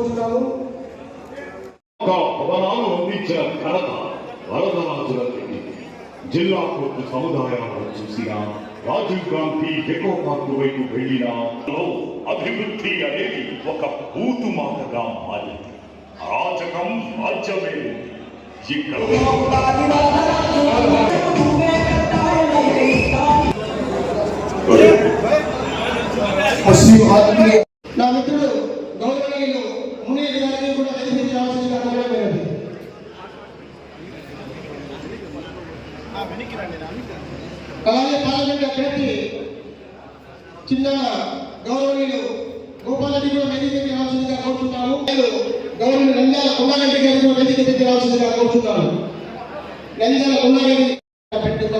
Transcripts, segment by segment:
కోరుతున్నాము ఒక భవనాలు అందించిన ఘనత వరదరాజుల రెడ్డి జిల్లా కోర్టు సముదాయాలను చూసిన రాజీవ్ గాంధీ ఎకో పార్క్ వైపు వెళ్ళిన అభివృద్ధి అనేది ఒక బూతు మాటగా మారింది అరాచకం రాజ్యమే ఇక్కడ ముస్లిం ఆత్మీయ నా మిత్రుడు గౌరవనీయులు మునీర్ గారిని కూడా వెలిపించి రావాల్సిందిగా కోరబడినది అలాగే పార్లమెంట్ అభ్యర్థి చిన్న గౌరవనీయులు గోపాలరెడ్డి కూడా వేదిక రావాల్సిందిగా కోరుతున్నాను గౌరవనీయులు నంద్యాల కొండారెడ్డి గారిని కూడా వేదిక రావాల్సిందిగా కోరుతున్నాను నంద్యాల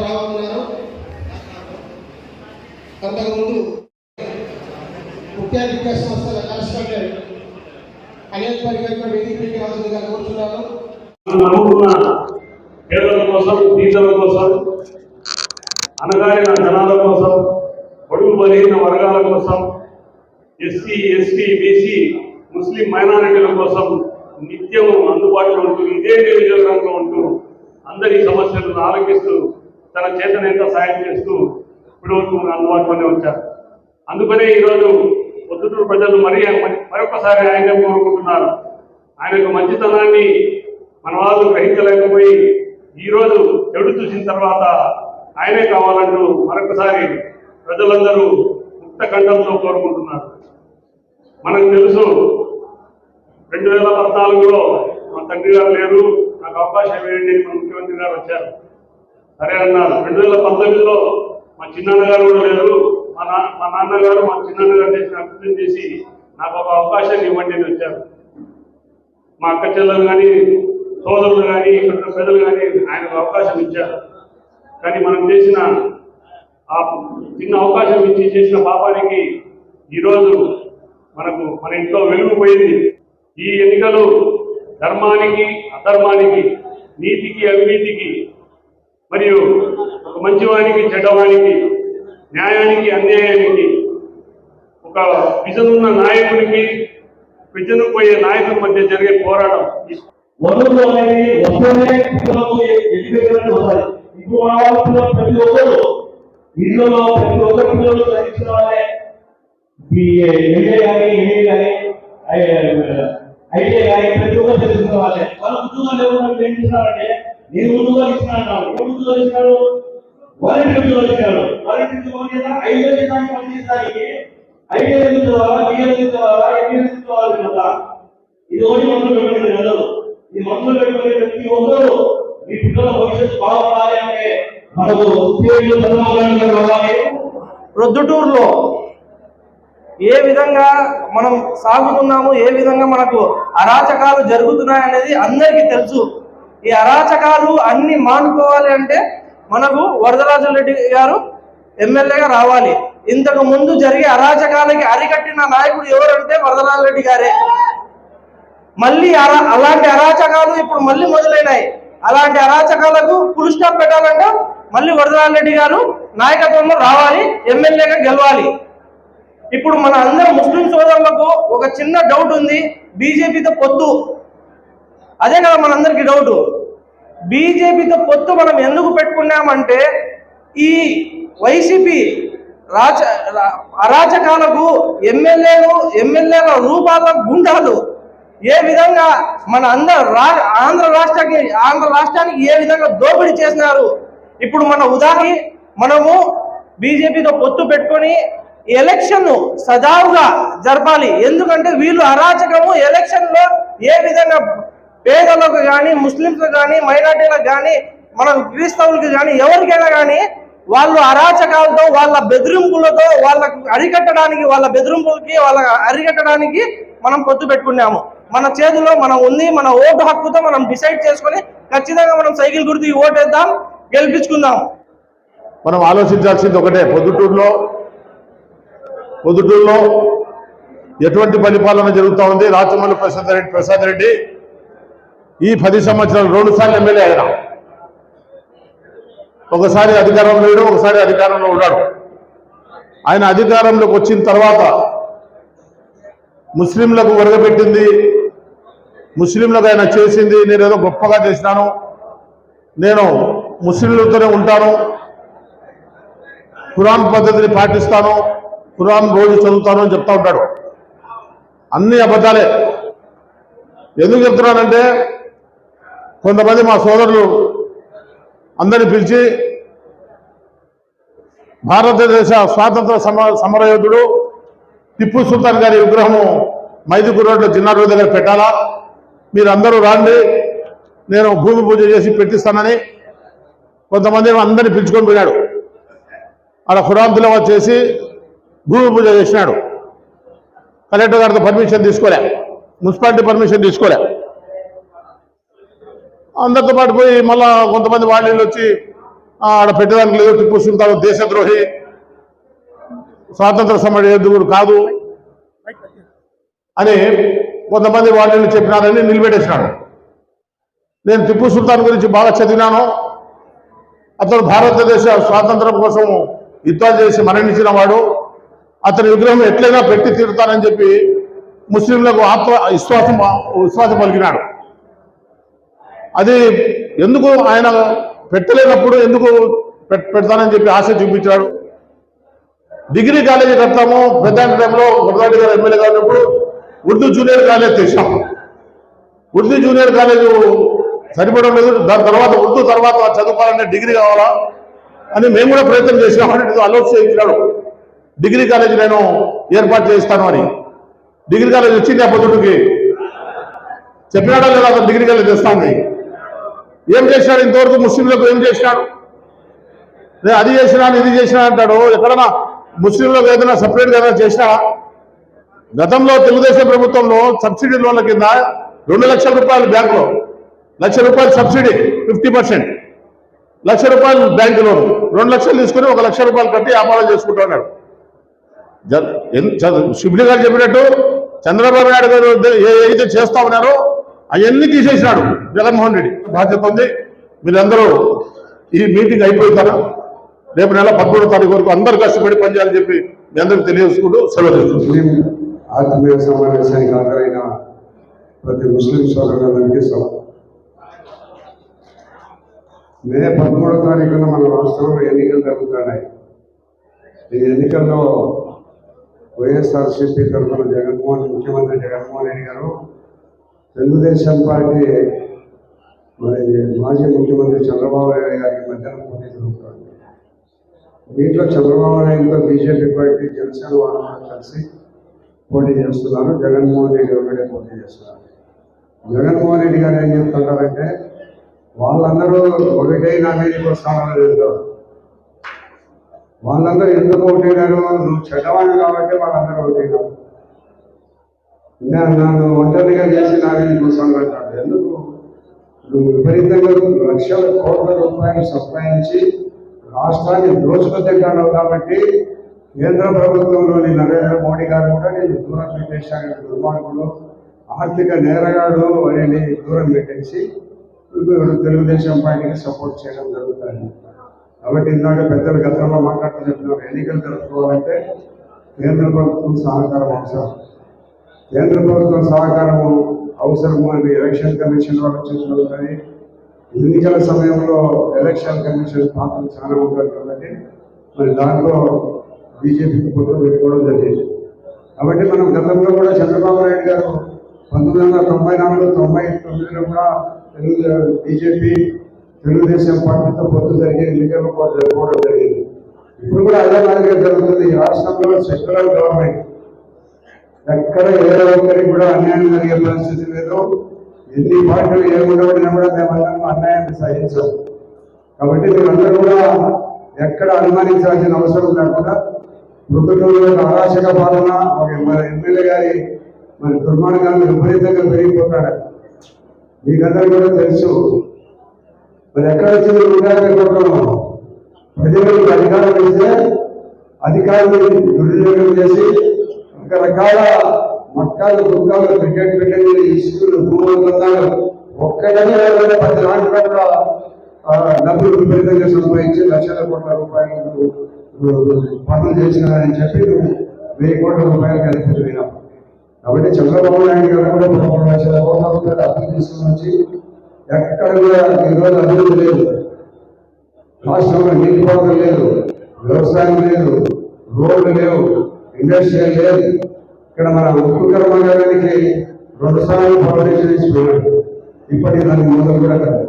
రాబోతున్నారు అంతకుముందు ముఖ్య సంస్థల కరస్పాండెంట్ అనిల్ పరిగర్ కూడా రావాల్సిందిగా కోరుతున్నాను పేదల కోసం బీదల కోసం అనగారిన జనాల కోసం పొడుగు బలహీన వర్గాల కోసం ఎస్సీ ఎస్టీ బీసీ ముస్లిం మైనారిటీల కోసం నిత్యం అందుబాటులో ఉంటూ ఇదే నియోజకవర్గంలో ఉంటూ అందరి సమస్యలను ఆలోచిస్తూ తన చేతనైతే సాయం చేస్తూ ఇప్పటి వరకు అందుబాటులోనే వచ్చారు. అందుకనే ఈరోజు పొద్దుటూరు ప్రజలు మరీ మరొకసారి ఆయన కోరుకుంటున్నారు. ఆయన యొక్క మంచితనాన్ని మన వాళ్ళు గ్రహించలేకపోయి ఈరోజు చెడు చూసిన తర్వాత ఆయనే కావాలంటూ మరొకసారి ప్రజలందరూ ముక్త కంఠంతో కోరుకుంటున్నారు. మనకు తెలుసు రెండు వేల పద్నాలుగులో మా తండ్రి గారు లేరు నాకు అవకాశం వేయండి మా ముఖ్యమంత్రి గారు వచ్చారు. సరే అన్నారు. రెండు వేల పంతొమ్మిదిలో మా చిన్నాన్న గారు కూడా లేరు మా నా మా నాన్నగారు మా చిన్నన్నగారు చేసిన అభివృద్ధి చేసి నాకు ఒక అవకాశాన్ని ఇవ్వండి అని వచ్చారు. మా అక్క చెల్లెలు కానీ సోదరులు కానీ ఇక్కడ ప్రజలు కానీ ఆయనకు అవకాశం ఇచ్చారు. కానీ మనం చేసిన ఆ చిన్న అవకాశం ఇచ్చి చేసిన పాపానికి ఈరోజు మనకు మన ఇంట్లో వెలుగు పోయింది ఈ ఎన్నికలు ధర్మానికి అధర్మానికి నీతికి అవినీతికి మరియు ఒక మంచివానికి చెడ్డవానికి న్యాయానికి అన్యాయానికి ఒక విజనున్న నాయకునికి విజను పోయే నాయకుల మధ్య జరిగే పోరాటం. వనరులు అనేది వస్తూనే పిల్లలకు ఎడ్యుకేషన్ వస్తాయి ఇప్పుడు మన పిల్లలు ప్రతి ఒక్కరు ఇళ్ళలో ప్రతి ఒక్కరి పిల్లలు చదివించిన వాళ్ళే ఎంఏ కానీ ఎంఏ కానీ ఐటీఐ కానీ ప్రతి ఒక్కరు చదివించిన వాళ్ళే. వాళ్ళు ఉద్యోగాలు లేకుండా ఏం చేస్తున్నారంటే నేను ఉద్యోగాలు ఇస్తున్నాను ఏ ఉద్యోగాలు ఇస్తున్నాడు వాలంటీ ఉద్యోగాలు ఇస్తున్నాడు వాలంటీ ఉద్యోగం ఐదు వేల బిఏ ఎంఏ చదవాలి? కదా ఇది ఒకటి మనం పెట్టుకునే ఈ మందులు పెట్టుకునే ప్రతి ఒక్కరూ మీ పిల్లల భవిష్యత్తు బాగుపడాలి అంటే మనకు ఉద్యోగులు ప్రొద్దుటూరులో ఏ విధంగా మనం సాగుతున్నాము ఏ విధంగా మనకు అరాచకాలు జరుగుతున్నాయి అనేది అందరికీ తెలుసు. ఈ అరాచకాలు అన్ని మానుకోవాలి అంటే మనకు వరదరాజు రెడ్డి గారు ఎమ్మెల్యేగా రావాలి. ఇంతకు ముందు జరిగే అరాచకాలకి అరికట్టిన నాయకుడు ఎవరంటే వరదరాజు రెడ్డి గారే. మళ్ళీ అలా అలాంటి అరాచకాలు ఇప్పుడు మళ్ళీ మొదలైనాయి. అలాంటి అరాచకాలకు ఫుల్ స్టాప్ పెట్టాలంటే మళ్ళీ వరదరాజు రెడ్డి గారు నాయకత్వంలో రావాలి ఎమ్మెల్యేగా గెలవాలి. ఇప్పుడు మన అందరం ముస్లిం సోదరులకు ఒక చిన్న డౌట్ ఉంది. బీజేపీతో పొత్తు. అదే కదా మనందరికీ డౌట్ బీజేపీతో పొత్తు మనం ఎందుకు పెట్టుకున్నామంటే ఈ వైసీపీ రాచ అరాచకాలకు ఎమ్మెల్యేలు ఎమ్మెల్యేల రూపాల గుండాలు ఏ విధంగా మన అందరు రా ఆంధ్ర రాష్ట్రానికి ఆంధ్ర రాష్ట్రానికి ఏ విధంగా దోపిడీ చేసినారు? ఇప్పుడు మన ఉదాహరణ మనము బీజేపీతో పొత్తు పెట్టుకొని ఎలక్షన్ సజావుగా జరపాలి. ఎందుకంటే వీళ్ళు అరాచకము. ఎలక్షన్లో ఏ విధంగా పేదలకు కానీ ముస్లింలకు కానీ మైనార్టీలకు కానీ మన క్రీస్తవులకు కానీ ఎవరికైనా కానీ వాళ్ళు అరాచకాలతో వాళ్ళ బెదిరింపులతో వాళ్ళకు అరికట్టడానికి వాళ్ళ బెదిరింపులకి వాళ్ళ అరికట్టడానికి మనం పొత్తు పెట్టుకున్నాము. మన చేతిలో మనం ఉంది మన ఓటు హక్కుతో మనం డిసైడ్ చేసుకొని ఖచ్చితంగా మనం సైకిల్ గుర్తు ఓటేద్దాం గెలిపించుకుందాం. మనం ఆలోచించాల్సింది ఒకటే పొద్దుటూరులో పొద్దుటూరులో ఎటువంటి పరిపాలన జరుగుతూ ఉంది? రాచమల్లి ప్రసాద్ రెడ్డి ప్రసాద్ రెడ్డి ఈ పది సంవత్సరాలు రెండు సార్లు ఎమ్మెల్యే అయినా. ఒకసారి అధికారంలో లేడు ఒకసారి అధికారంలో ఉన్నాడు. ఆయన అధికారంలోకి వచ్చిన తర్వాత ముస్లింలకు ఒరగబెట్టింది ముస్లింలకు ఆయన చేసింది నేను ఏదో గొప్పగా చేసినాను. నేను ముస్లింలతోనే ఉంటాను. ఖురాన్ పద్ధతిని పాటిస్తాను. ఖురాన్ రోజు చదువుతాను అని చెప్తా ఉంటాడు. అన్ని అబద్ధాలే. ఎందుకు చెప్తున్నానంటే కొంతమంది మా సోదరులు అందరిని పిలిచి భారతదేశ స్వాతంత్ర సమ సమరయోధుడు టిప్పు సుల్తాన్ గారి విగ్రహము మైదుకూరు రోడ్లో చిన్న రోడ్ దగ్గర పెట్టాలా? మీరందరూ రాండి. నేను భూమి పూజ చేసి పెట్టిస్తానని కొంతమంది అందరిని పిలుచుకొని పోయాడు ఆడ ఖురాన్ వచ్చేసి చేసి భూమి పూజ చేసినాడు. కలెక్టర్ గారితో పర్మిషన్ తీసుకోలే. మున్సిపాలిటీ పర్మిషన్ తీసుకోలే. అందరితో పాటు పోయి మళ్ళా కొంతమంది వాళ్ళు వచ్చి ఆడ పెట్టడానికి లేదు టిప్పు సుల్తాన్ దేశద్రోహి. స్వాతంత్ర సమర యోధుడు కాదు. అని కొంతమంది వాళ్ళు చెప్పినారని నిలబెట్టేసినాడు. నేను టిప్పు సుల్తాన్ గురించి బాగా చదివినాను. అతను భారతదేశ స్వాతంత్రం కోసం యుద్ధాలు చేసి మరణించిన వాడు. అతని విగ్రహం ఎట్లయినా పెట్టి తీరుతానని చెప్పి ముస్లింలకు ఆత్మ విశ్వాసం విశ్వాసం పలికినాడు. అది ఎందుకు ఆయన పెట్టలేనప్పుడు ఎందుకు పెడతానని చెప్పి ఆశ చూపించాడు. డిగ్రీ కాలేజీ కడతాము. పెద్ద టైంలో గురదాటి గారు ఎమ్మెల్యే గారు ఉన్నప్పుడు ఉర్దూ జూనియర్ కాలేజ్ తెచ్చాం. ఉర్దూ జూనియర్ కాలేజ్ సరిపడం లేదు. దాని తర్వాత ఉర్దూ తర్వాత చదువుకోవాలంటే డిగ్రీ కావాలా అని మేము కూడా ప్రయత్నం చేసినాం. అంటే చేయించాడు చేయించినాడు డిగ్రీ కాలేజ్ నేను ఏర్పాటు చేస్తాను అని. డిగ్రీ కాలేజ్ వచ్చింది ఆ పొద్దుటికి చెప్పినాడా లేదా అతను డిగ్రీ కాలేజ్ తెస్తాను ఏం చేసినాడు? ఇంతవరకు ముస్లింలకు ఏం చేసినాడు? నేను అది చేసినా ఇది చేసినా అంటాడు. ఎక్కడన్నా ముస్లింలకు ఏదైనా సపరేట్గా ఏదైనా చేసినా గతంలో తెలుగుదేశం ప్రభుత్వంలో సబ్సిడీ లోన్ల కింద రెండు లక్షల రూపాయలు బ్యాంకులో లక్ష రూపాయలు సబ్సిడీ ఫిఫ్టీ పర్సెంట్. లక్ష రూపాయలు బ్యాంకు లోన్ రెండు లక్షలు తీసుకుని ఒక లక్ష రూపాయలు కట్టి వ్యాపారం చేసుకుంటున్నాడు జ- శిబిలి గారు చెప్పినట్టు చంద్రబాబు నాయుడు గారు ఏదైతే చేస్తా ఉన్నారో అవన్నీ తీసేసినాడు జగన్మోహన్ రెడ్డి. బాధ్యత ఉంది. మీరందరూ ఈ మీటింగ్ అయిపోతారా రేపు నెల పదమూడో తారీఖు వరకు అందరూ కష్టపడి పనిచేయాలని చెప్పి మీ అందరికి తెలియజేసుకుంటూ సెలవు తీసుకుంటున్నాను. ఆత్మీయ సమావేశానికి హాజరైన ప్రతి ముస్లిం సోదరులందరికీ సభ మే పదమూడో తారీఖున మన రాష్ట్రంలో ఎన్నికలు జరుగుతున్నాయి. ఈ ఎన్నికల్లో వైఎస్ఆర్సీపీ తరఫున జగన్మోహన్ ముఖ్యమంత్రి జగన్మోహన్ రెడ్డి గారు తెలుగుదేశం పార్టీ మరి మాజీ ముఖ్యమంత్రి చంద్రబాబు నాయుడు గారికి మధ్యన పోటీ జరుగుతుంది దీంట్లో చంద్రబాబు నాయుడుతో బీజేపీ పార్టీ జనసేన వాళ్ళు కలిసి పోటీ చేస్తున్నారు. జగన్మోహన్ రెడ్డి ఒకటే పోటీ చేస్తున్నారు. జగన్మోహన్ రెడ్డి గారు ఏం చెప్తున్నారంటే వాళ్ళందరూ ఒకటే నా మీదకి వస్తామని లేదు. వాళ్ళందరూ ఎందుకు ఒకటైనారు? నువ్వు చెడ్డవాడు కాబట్టి వాళ్ళందరూ ఒకటైనారు. నేను నన్ను ఒంటరిగా చేసి నా మీదకి వస్తాను అంటాడు ఎందుకు? నువ్వు విపరీతంగా లక్షల కోట్ల రూపాయలు సంపాదించి రాష్ట్రాన్ని దోచుకుతింటాడు కాబట్టి కేంద్ర ప్రభుత్వంలోని నరేంద్ర మోడీ గారు కూడా నేను దూరం పెట్టేశాను దుర్మార్గుడు ఆర్థిక నేరగాడు అని దూరం పెట్టేసి తెలుగుదేశం పార్టీకి సపోర్ట్ చేయడం జరుగుతుంది. కాబట్టి ఇందాక పెద్దలు గతంలో మాట్లాడుతూ చెప్తున్నారు ఎన్నికలు జరుపుకోవాలంటే కేంద్ర ప్రభుత్వం సహకారం అవసరం. కేంద్ర ప్రభుత్వం సహకారం అవసరము అని ఎలక్షన్ కమిషన్ వాళ్ళు చేతిలో ఎన్నికల సమయంలో ఎలక్షన్ కమిషన్ పాత్ర చాలా ఉంటుంది కాబట్టి మరి దాంట్లో బీజేపీకి పొత్తు పెట్టుకోవడం జరిగింది. కాబట్టి మనం గతంలో కూడా చంద్రబాబు నాయుడు గారు పంతొమ్మిది వందల తొంభై నాలుగు తొంభై తొమ్మిదిలో కూడా తెలుగు బీజేపీ తెలుగుదేశం పార్టీతో పొత్తు జరిగే ఎన్నికలు కూడా జరుపుకోవడం జరిగింది. ఇప్పుడు కూడా అదే మాదిరిగా జరుగుతుంది. ఈ రాష్ట్రంలో సెక్యులర్ గవర్నమెంట్ ఎక్కడ ఏ ఒక్కరికి కూడా అన్యాయం జరిగే పరిస్థితి లేదు. ఎన్ని పార్టీలు ఏముండబడినా కూడా మేమందరం అన్యాయాన్ని సహించాం కాబట్టి మీరందరూ కూడా ఎక్కడ అనుమానించాల్సిన అవసరం లేకుండా ప్రభుత్వంలో అరాచక పాలన ఒక ఎమ్మెల్యే గారి మరి దుర్మార్గాన్ని విపరీతంగా పెరిగిపోతాడు. మీకందరూ కూడా తెలుసు మరి ఎక్కడ వచ్చింది ఉండాలని కోరుతున్నాం ప్రజలకు అధికారం ఇస్తే అధికారులు దుర్వినియోగం చేసి రకరకాల మట్టాలు దుఃఖాలు క్రికెట్ పెట్టింది ఇసుకులు భూమంతాలు ఒక్కడనే పది నాలుగు కూడా డబ్బులు విపరీతంగా సంపాదించి లక్షల కోట్ల రూపాయలు పనులు చేసినారని చెప్పి నువ్వు వెయ్యి కోట్ల రూపాయలు కలిపి వినాం కాబట్టి చంద్రబాబు నాయుడు గారు కూడా పదమూడు లక్షల కోట్ల రూపాయలు అప్పులు తీసుకుని వచ్చి ఎక్కడ కూడా ఈరోజు అభివృద్ధి లేదు. రాష్ట్రంలో నీటి పారుదల లేదు వ్యవసాయం లేదు రోడ్లు లేవు ఇండస్ట్రీ లేదు. ఇక్కడ మన ఉక్కు కర్మాగారానికి రెండు సార్లు పర్మిషన్ ఇచ్చిపోయాడు ఇప్పటికీ దానికి మొదలు కూడా కాదు.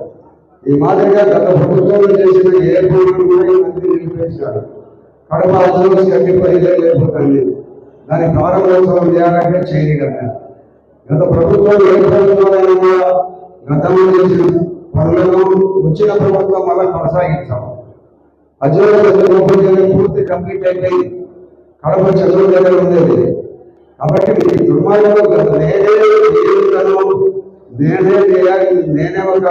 ఈ మాదిరిగా గత ప్రభుత్వంలో చేసిన ఏ పనులు కూడా నిలిపేశారు. మంత్రి నిలిపేశాడు కడప అసలు కట్టిపోయితే లేకపోతుంది దాని ప్రారంభోత్సవం చేయాలంటే చేయగలిగా గత ప్రభుత్వం ఏ ప్రభుత్వాలైనా గతంలో చేసిన పనులను వచ్చిన ప్రభుత్వం మళ్ళీ కొనసాగించాం అజోలో పూర్తి కంప్లీట్ అయిపోయింది కడప చదువు దగ్గర ఉండేది కాబట్టి ఈ దుర్మార్గంలో గత నేనే జీవితాను నేనే చేయాలి నేనే ఒక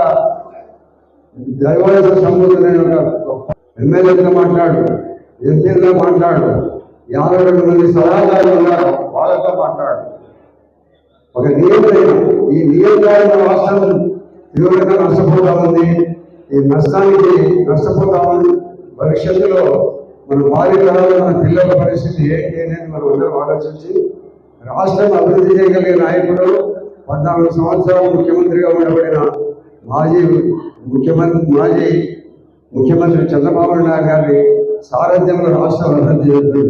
దైవాలయ సంబంధమైన ఒక గొప్ప ఎమ్మెల్యేతో మాట్లాడు. ఎంపీలతో మాట్లాడు? యాభై రెండు మంది సలహాదారులు ఉన్నారు వాళ్ళతో మాట్లాడు. ఒక నియంత్రణ ఈ నియంత్రణ రాష్ట్రం తీవ్రంగా నష్టపోతా ఉంది. ఈ నష్టానికి నష్టపోతా ఉంది. భవిష్యత్తులో మన భారీ తరాలు మన పిల్లల పరిస్థితి ఏంటి అనేది మనం అందరం ఆలోచించి రాష్ట్రం అభివృద్ధి చేయగలిగే నాయకుడు పద్నాలుగు సంవత్సరాలు ముఖ్యమంత్రిగా ఉండబడిన మాజీ ముఖ్యమంత్రి మాజీ ముఖ్యమంత్రి చంద్రబాబు నాయుడు గారిని సారథ్యంలో రాష్ట్రం అభివృద్ధి చేస్తుంది